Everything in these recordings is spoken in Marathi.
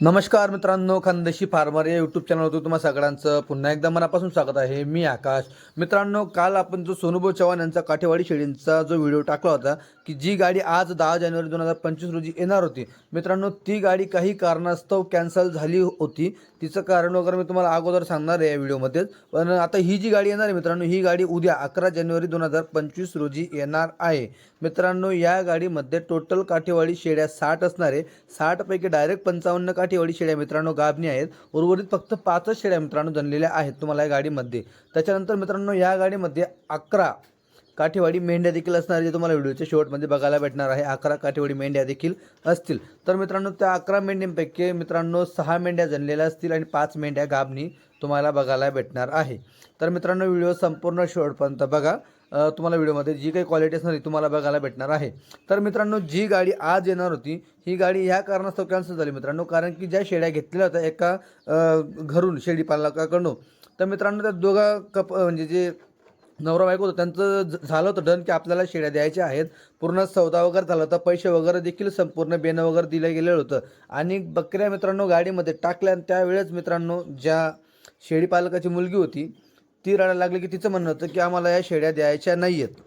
नमस्कार मित्रांनो खानदेशी फार्मर या यूट्यूब चॅनलवरती तुम्हा सगळ्यांचं पुन्हा एकदा मनापासून स्वागत आहे. मी आकाश. मित्रांनो काल आपण जो सोनुभाऊ चव्हाण यांचा काठेवाडी शेळींचा जो व्हिडिओ टाकला होता की जी गाडी आज दहा जानेवारी दोन हजार पंचवीस रोजी येणार होती मित्रांनो ती गाडी काही कारणास्तव कॅन्सल झाली होती. तिचं कारण वगैरे मी तुम्हाला अगोदर सांगणार आहे या व्हिडिओमध्येच पण आता ही जी गाडी येणार आहे मित्रांनो ही गाडी उद्या अकरा जानेवारी दोन हजार पंचवीस रोजी येणार आहे. मित्रांनो या गाडीमध्ये टोटल काठेवाडी शेळ्या साठ असणारे साठपैकी डायरेक्ट पंचावन्न काठेवाडी शेड्या मित्रांनो गाभणी आहेत. उर्वरित फक्त पाचच शेळ्या मित्रांनो जनलेल्या आहेत तुम्हाला या गाडीमध्ये. त्याच्यानंतर मित्रांनो या गाडीमध्ये अकरा काठेवाडी मेंढ्या देखील असणार जे तुम्हाला व्हिडिओच्या शेवटमध्ये बघायला भेटणार आहे. अकरा काठेवाडी मेंढ्या देखील असतील. तर मित्रांनो त्या अकरा मेंढ्यांपैकी मित्रांनो सहा मेंढ्या जनलेल्या असतील आणि पाच मेंढ्या गाभणी तुम्हाला बघायला भेटणार आहे. तर मित्रांनो व्हिडिओ संपूर्ण शेवटपर्यंत बघा. तुम्हाला व्हिडिओमध्ये जी काही क्वालिटी असणार तुम्हाला बघायला भेटणार आहे. तर मित्रांनो जी गाडी आज येणार होती ही गाडी ह्या कारणास्तव कॅन्सल झाली मित्रांनो. कारण की ज्या शेळ्या घेतलेल्या होत्या एका घरून शेळी पालकाकडून तर मित्रांनो त्या दोघा कप म्हणजे जे नवरा बायको होतं त्यांचं ज- झालं होतं डन की आपल्याला शेळ्या द्यायच्या आहेत. पूर्ण सौदा वगैरे झाला होता. पैसे वगैरे देखील संपूर्ण बेनं वगैरे दिलं गेलेलं होतं. आणि बकऱ्या मित्रांनो गाडीमध्ये टाकल्या. आणि त्यावेळेस मित्रांनो ज्या शेळी पालकाची मुलगी होती ती रडायला लागली की तिचं म्हणणं होतं की आम्हाला या शेड्या द्यायच्या नाही आहेत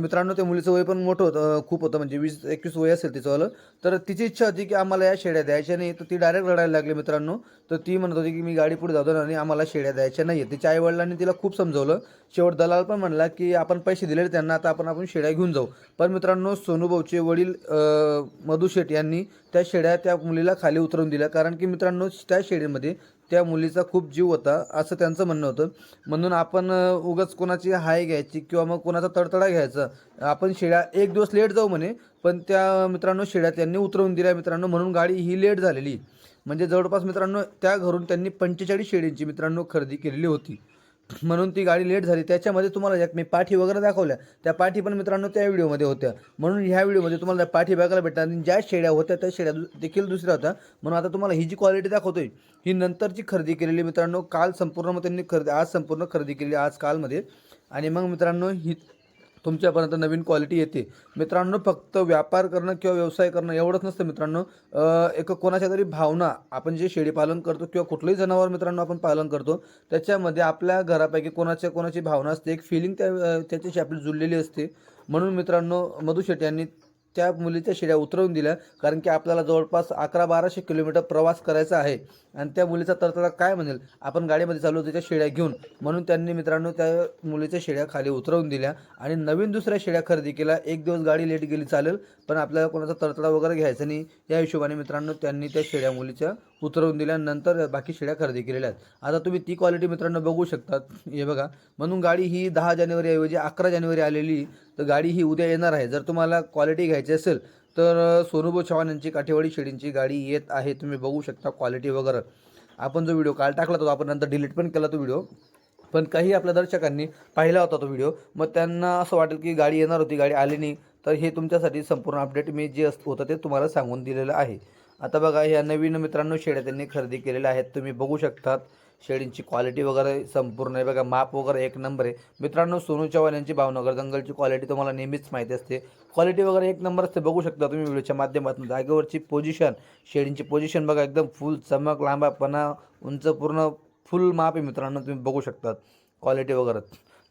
मित्रांनो त्या मुलीचं वय पण मोठं होतं खूप होतं म्हणजे वीस एकवीस वय असेल तिचंवालं तर तिची इच्छा होती की आम्हाला या शेड्या द्यायच्या नाही तर ती डायरेक्ट रडायला लागली मित्रांनो. तर ती म्हणत होती की मी गाडी पुढे जातो आणि आम्हाला शेड्या द्यायच्या नाही आहेत तिच्या आईवडिलांनी तिला खूप समजवलं. शेवट दलाल पण म्हणला की आपण पैसे दिलेले त्यांना आता आपण आपण शेड्या घेऊन जाऊ. पण मित्रांनो सोनूभाऊचे वडील मधू शेठ यांनी त्या शेळ्या त्या मुलीला खाली उतरवून दिल्या. कारण की मित्रांनो त्या शेडीमध्ये त्या मुलीचा खूप जीव होता असं त्यांचं म्हणणं होतं. म्हणून आपण उगाच कोणाची हाय घ्यायची किंवा मग कोणाचा तडतडा घ्यायचा आपण शेळ्या एक दिवस लेट जाऊ म्हणे पण त्या मित्रांनो शेळ्या त्यांनी उतरवून दिल्या मित्रांनो म्हणून गाडी ही लेट झालेली. म्हणजे जवळपास मित्रांनो त्या घरून त्यांनी पंचेचाळीस शेळींची मित्रांनो खरेदी केलेली होती. म्हणून ती गाडी लेट झाली. त्याच्यामध्ये तुम्हाला ज्यात मी पाठी वगैरे दाखवल्या. त्या पाठी पण मित्रांनो त्या व्हिडिओमध्ये होत्या. म्हणून ह्या व्हिडिओमध्ये तुम्हाला त्या पाठी बघायला भेटतात आणि ज्या शेड्या होत्या त्या शेड्या देखील दुसऱ्या होत्या. म्हणून आता तुम्हाला ही जी क्वालिटी दाखवतोय ही नंतरची खरेदी केलेली मित्रांनो काल संपूर्ण मग त्यांनी खरेदी आज संपूर्ण खरेदी केली आज कालमध्ये. आणि मग मित्रांनो ही तुमच्यापर्यंत नवीन क्वालिटी येते. मित्रांनो फक्त व्यापार करणं किंवा व्यवसाय करणं एवढंच नसतं मित्रांनो. एक कोणाच्या तरी भावना आपण जे शेळी पालन करतो किंवा कुठलंही जनावर मित्रांनो आपण पालन करतो त्याच्यामध्ये आपल्या घरापैकी कोणाच्या कोणाची भावना असते एक फिलिंग त्या त्याच्याशी आपली जुळलेली असते. म्हणून मित्रांनो मधु शेट्टी यांनी त्या मुलीच्या शिड्या उतरवून दिल्या कारण की आपल्याला जवळपास अकरा बाराशे किलोमीटर प्रवास करायचा आहे. आणि त्या मुलीचा तरतडा काय म्हणेल? आपण गाडीमध्ये चालू त्याच्या शिड्या घेऊन. म्हणून त्यांनी मित्रांनो त्या मुलीच्या शिड्या खाली उतरवून दिल्या. आणि नवीन दुसऱ्या शिड्या खरेदी केल्या. एक दिवस गाडी लेट गेली चालेल पण आपल्याला कोणाचा तरतडा वगैरे घ्यायचा नाही. या हिशोबाने मित्रांनो त्यांनी त्या शिड्या मुलीच्या उतरवून दिल्यानंतर बाकी शेळ्या खरेदी केलेल्या आहेत. आता तुम्ही ती क्वालिटी मित्रांनो बघू शकतात. हे बघा म्हणून गाडी ही दहा जानेवारीऐवजी अकरा जानेवारी आलेली तर गाडी ही उद्या येणार आहे. जर तुम्हाला क्वालिटी घ्यायची असेल तर सोनुभाऊ चव्हाण यांची काठेवाडी शेळींची गाडी येत आहे. तुम्ही बघू शकता क्वालिटी वगैरे. आपण जो व्हिडिओ काल टाकला तो आपण नंतर डिलीट पण केला तो व्हिडिओ पण काही आपल्या दर्शकांनी पाहिला होता तो व्हिडिओ मग त्यांना असं वाटेल की गाडी येणार होती गाडी आली नाही. तर हे तुमच्यासाठी संपूर्ण अपडेट मी जे असं होतं ते तुम्हाला सांगून दिलेलं आहे. आता बघा ह्या नवीन मित्रांनो शेळ्या त्यांनी खरेदी केलेल्या आहेत. तुम्ही बघू शकतात शेळींची क्वालिटी वगैरे संपूर्ण आहे. बघा माप वगैरे एक नंबर आहे. मित्रांनो सोनू चव्हाण यांची भावनगर दंगलची क्वालिटी तुम्हाला नेहमीच माहिती असते. क्वालिटी वगैरे एक नंबर असते बघू शकता तुम्ही व्हिडिओच्या माध्यमातून. जागेवरची पोझिशन शेळींची पोझिशन बघा एकदम फुल चमक लांबापणा उंच पूर्ण फुल माप आहे मित्रांनो तुम्ही बघू शकतात. क्वालिटी वगैरे.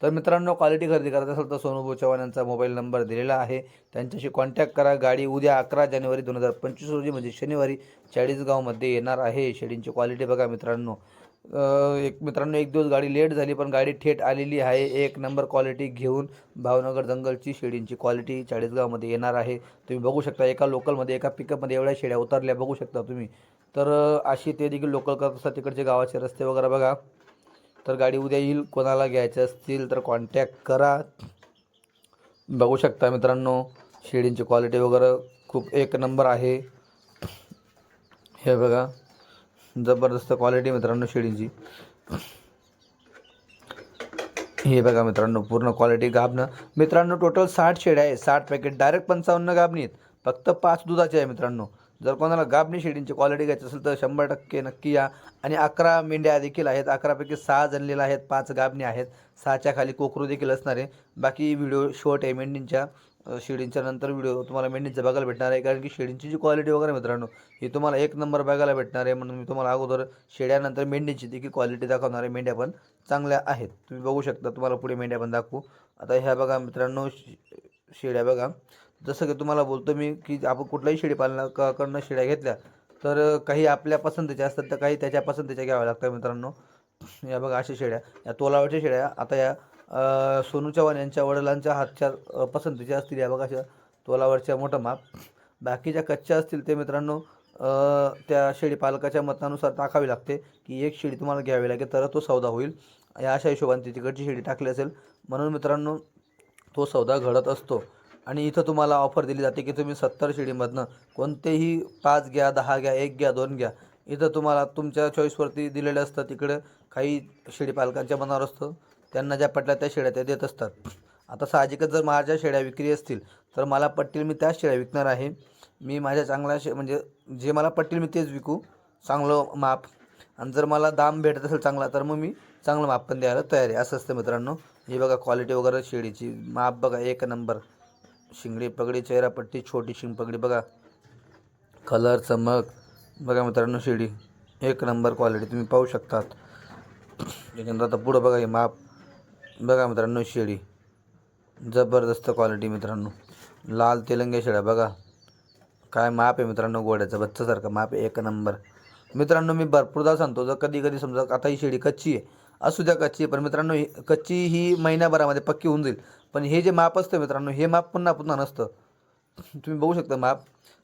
तर मित्रांनो क्वालिटी खरेदी करत असाल तर सोनू चव्हाण यांचा मोबाईल नंबर दिलेला आहे. त्यांच्याशी कॉन्टॅक्ट करा. गाडी उद्या अकरा जानेवारी दोन हजार पंचवीस रोजी म्हणजे शनिवारी चाळीसगावमध्ये येणार आहे. शेडींची क्वालिटी बघा मित्रांनो. एक मित्रांनो एक दिवस गाडी लेट झाली पण गाडी थेट आलेली आहे. एक नंबर क्वालिटी घेऊन भावनगर जंगलची शेडींची क्वालिटी चाळीसगावमध्ये येणार आहे. तुम्ही बघू शकता एका लोकलमध्ये एका पिकअपमध्ये एवढ्या शेड्या उतरल्या बघू शकता तुम्ही. तर अशी ते देखील लोकल करत असतात. तिकडचे गावाचे रस्ते वगैरे बघा. तर गाडी उद्या येईल. कोणाला घ्यायचं असतील तर कॉन्टॅक्ट करा. बघू शकता मित्रांनो शेडींची क्वालिटी वगैरे खूप एक नंबर आहे. हे बघा जबरदस्त क्वालिटी मित्रांनो शेडींची. हे बघा मित्रांनो पूर्ण क्वालिटी गाबणं. मित्रांनो टोटल साठ शेड आहे साठ पॅकेट डायरेक्ट पंचावन्न गाबणी आहेत फक्त पाच दुधाचे आहे मित्रांनो. जर कोणाला गाबणी शेळींची क्वालिटी घ्यायची असेल तर शंभर टक्के नक्की या. आणि अकरा मेंढ्या देखील आहेत. अकरापैकी सहा जणलेल्या आहेत. पाच गाबणी आहेत. सहाच्या खाली कोकरू देखील असणार आहे. बाकी व्हिडिओ शॉर्ट आहे मेंढींच्या. शेडींच्या शेळींच्या नंतर व्हिडिओ तुम्हाला मेंढींचा बघायला भेटणार आहे. कारण की शेळींची जी क्वालिटी वगैरे मित्रांनो ही तुम्हाला एक नंबर बघायला भेटणार आहे. म्हणून मी तुम्हाला अगोदर शेळ्यानंतर मेंढींची देखील क्वालिटी दाखवणार आहे. मेंढ्या पण चांगल्या आहेत. तुम्ही बघू शकता. तुम्हाला पुढे मेंढ्या पण दाखवू. आता ह्या बघा मित्रांनो शेड्या शेळ्या बघा. जसं की तुम्हाला बोलतो मी की आपण कुठल्याही शेळी पालनाकडनं शेळ्या घेतल्या तर काही आपल्या पसंतीच्या असतात तर काही त्याच्या पसंतीच्या घ्याव्या लागतात मित्रांनो. या बघा अशा शेळ्या या तोलावरच्या शेळ्या आता या सोनू चव्हाण यांच्या वडिलांच्या हातच्या पसंतीच्या असतील या बघा अशा तोलावरच्या मोठं माप. बाकीच्या कच्च्या असतील ते मित्रांनो त्या शेळी पालकाच्या मतानुसार टाकावी लागते की एक शेळी तुम्हाला घ्यावी लागेल तर तो सौदा होईल. या अशा हिशोबाने तिकडची शेळी टाकली असेल. म्हणून मित्रांनो तो सौदा घडत असतो. आणि इथं तुम्हाला ऑफर दिली जाते की तुम्ही सत्तर शिडीमधनं कोणतेही पाच घ्या दहा घ्या एक घ्या दोन घ्या इथं तुम्हाला तुमच्या चॉईसवरती दिलेलं असतं. तिकडं काही शेळी पालकांच्या मनावर असतं. त्यांना ज्या पटल्या त्या शेळ्या त्या देत असतात. आता साहजिकच जर माझ्या शेळ्या विक्री असतील तर मला पटतील मी त्याच शेळ्या विकणार आहे. मी माझ्या चांगल्या शे म्हणजे जे मला पटतील मी तेच विकू. चांगलं माप. आणि जर मला दाम भेटत असेल चांगला तर मग मी चांगलं माप पण द्यायला तयार आहे. असं असतं मित्रांनो. हे बघा क्वालिटी वगैरे शेळीची माप बघा एक नंबर शिंगडी पगडी चेहरापट्टी छोटी शिंग पगडी. बघा कलर चमक. बघा मित्रांनो शिडी. एक नंबर क्वालिटी तुम्ही पाहू शकतात. त्याच्यानंतर आता पुढं बघा हे माप. बघा मित्रांनो शेळी जबरदस्त क्वालिटी मित्रांनो. लाल तेलंग्या शेळ्या बघा. काय माप आहे मित्रांनो गोड्याचं बच्चासारखं माप आहे. एक नंबर मित्रांनो मी भरपूरदा सांगतो जर कधी कधी समजा आता ही शेळी कच्ची आहे असू द्या कच्ची आहे पण मित्रांनो ही कच्ची ही महिन्याभरामध्ये पक्की होऊन जाईल. पण हे जे माप असतं मित्रांनो हे माप पुन्हा पुन्हा नसतं. तुम्ही बघू शकता माप.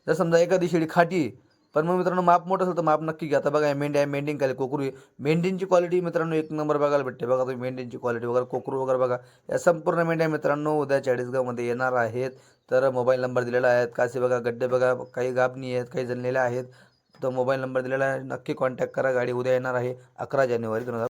जर समजा एखादी शेळी खाटी पण मग मित्रांनो माप मोठं असेल तर माप नक्की घ्या. आता बघा मेंढी आहे मेंढिंग खाली कोकरू. आहे मेंढींची क्वालिटी मित्रांनो एक नंबर बघायला भेटते. बघा तुम्ही मेंढींची क्वालिटी वगैरे कोकरू वगैरे बघा. या संपूर्ण मेंढ्या मित्रांनो उद्या चाळीसगावमध्ये येणार आहेत. तर मोबाईल नंबर दिलेला आहे कासे बघा गड्डे बघा काही गाबणी आहेत काही जणलेल्या आहेत. तर मोबाईल नंबर दिलेला आहे. नक्की कॉन्टॅक्ट करा. गाडी उद्या येणार आहे अकरा जानेवारी दोन हजार